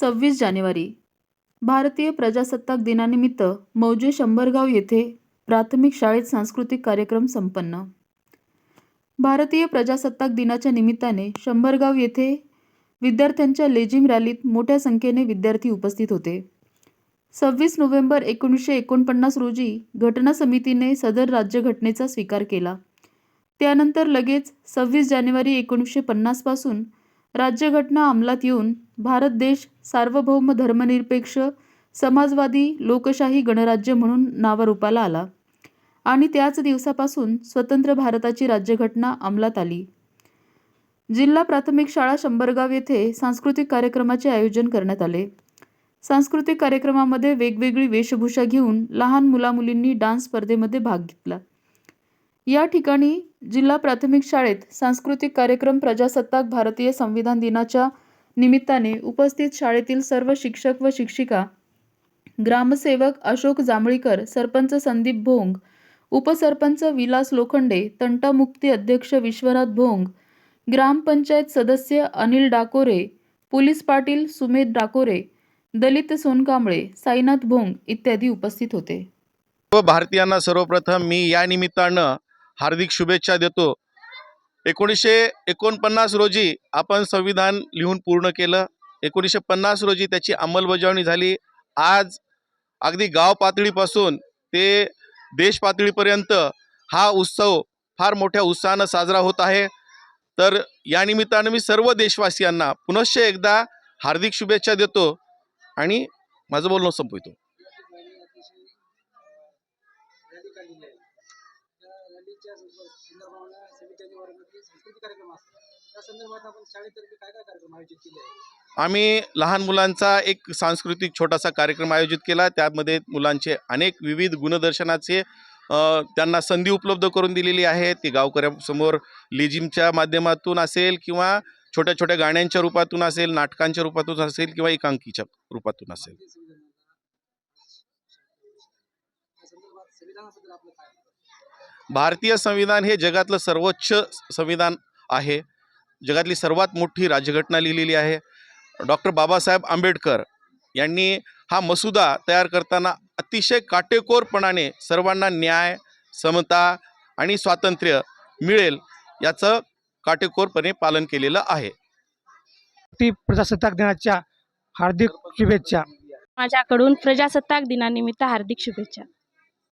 सव्वीस जानेवारी. भारतीय प्रजासत्ताक दिनानिमित्त मौजे शंभरगाव येथे प्राथमिक शाळेत सांस्कृतिक कार्यक्रम संपन्न. भारतीय प्रजासत्ताक दिनाच्या निमित्ताने शंभरगाव येथे विद्यार्थ्यांच्या लेझिम रॅलीत मोठ्या संख्येने विद्यार्थी उपस्थित होते. सव्वीस नोव्हेंबर एकोणीसशे एकोणपन्नास रोजी घटना समितीने सदर राज्यघटनेचा स्वीकार केला. त्यानंतर लगेच सव्वीस जानेवारी एकोणीसशे पन्नासपासून राज्यघटना अंमलात येऊन भारत देश सार्वभौम धर्मनिरपेक्ष समाजवादी लोकशाही गणराज्य म्हणून नावारूपाला आला आणि त्याच दिवसापासून स्वतंत्र भारताची राज्यघटना अंमलात आली. जिल्हा प्राथमिक शाळा शंभरगाव येथे सांस्कृतिक कार्यक्रमाचे आयोजन करण्यात आले. सांस्कृतिक कार्यक्रमामध्ये वेगवेगळी वेशभूषा घेऊन लहान मुलामुलींनी डान्स स्पर्धेमध्ये भाग घेतला. या ठिकाणी जिल्हा प्राथमिक शाळेत सांस्कृतिक कार्यक्रम प्रजासत्ताक भारतीय संविधान दिनाच्या निमित्ताने उपस्थित शाळेतील सर्व शिक्षक व शिक्षिका ग्रामसेवक अशोक जांभळीकर सरपंच संदीप भोंग उपसरपंच विलास लोखंडे तंटामुक्ती अध्यक्ष विश्वनाथ भोंग ग्रामपंचायत सदस्य अनिल डाकोरे पोलीस पाटील सुमेध डाकोरे दलित सोनकांबळे साईनाथ भोंग इत्यादी उपस्थित होते. व भारतीयांना सर्वप्रथम मी या निमित्तानं हार्दिक शुभेच्छा देतो. एकोणीसशे एकोणपन्नास रोजी आपण संविधान लिहून पूर्ण केलं. एकोणीसशे पन्नास रोजी त्याची अंमलबजावणी झाली. आज अगदी गाव पातळीपासून ते देश पातळीपर्यंत हा उत्सव फार मोठ्या उत्साहानं साजरा होत आहे. तर या निमित्तानं मी सर्व देशवासियांना पुनश्च एकदा हार्दिक शुभेच्छा देतो आणि माझं बोलणं संपवितो रॅली काढलेली आहे त्या रॅलीच्या संदर्भाला सव्वीस जानेवारीमध्ये सांस्कृतिक कार्यक्रम असतात. त्या संदर्भात आपण शाळेतर्फे काय काय कार्यक्रम आयोजित केले आम्ही लहान मुलांचा एक सांस्कृतिक छोटासा कार्यक्रम आयोजित केला. त्यामध्ये मुलांचे अनेक विविध गुणदर्शनाचे अ, त्यांना संधी उपलब्ध करून दिलेली आहे. ती गावकऱ्यांसमोर लेझिमच्या माध्यमातून असेल किंवा छोट्या छोट्या गाण्यांच्या रूपातून असेल नाटकांच्या रूपातून असेल किंवा एकांकीच्या रूपातून असेल. भारतीय संविधानाला त्या संदर्भात संविधानाबद्दल आपलं काय मत? भारतीय संविधान हे जगातलं सर्वोच्च संविधान आहे. जगातली सर्वात मोठी राज्यघटना लिहिलेली आहे. डॉक्टर बाबासाहेब आंबेडकर यांनी हा मसुदा तयार करताना अतिशय काटेकोरपणाने सर्वांना न्याय समता आणि स्वातंत्र्य मिळेल याचं काटेकोरपणे पालन केलेलं आहे. ती प्रजासत्ताक दिनाच्या हार्दिक शुभेच्छा. माझ्याकडून प्रजासत्ताक दिनानिमित्त हार्दिक शुभेच्छा.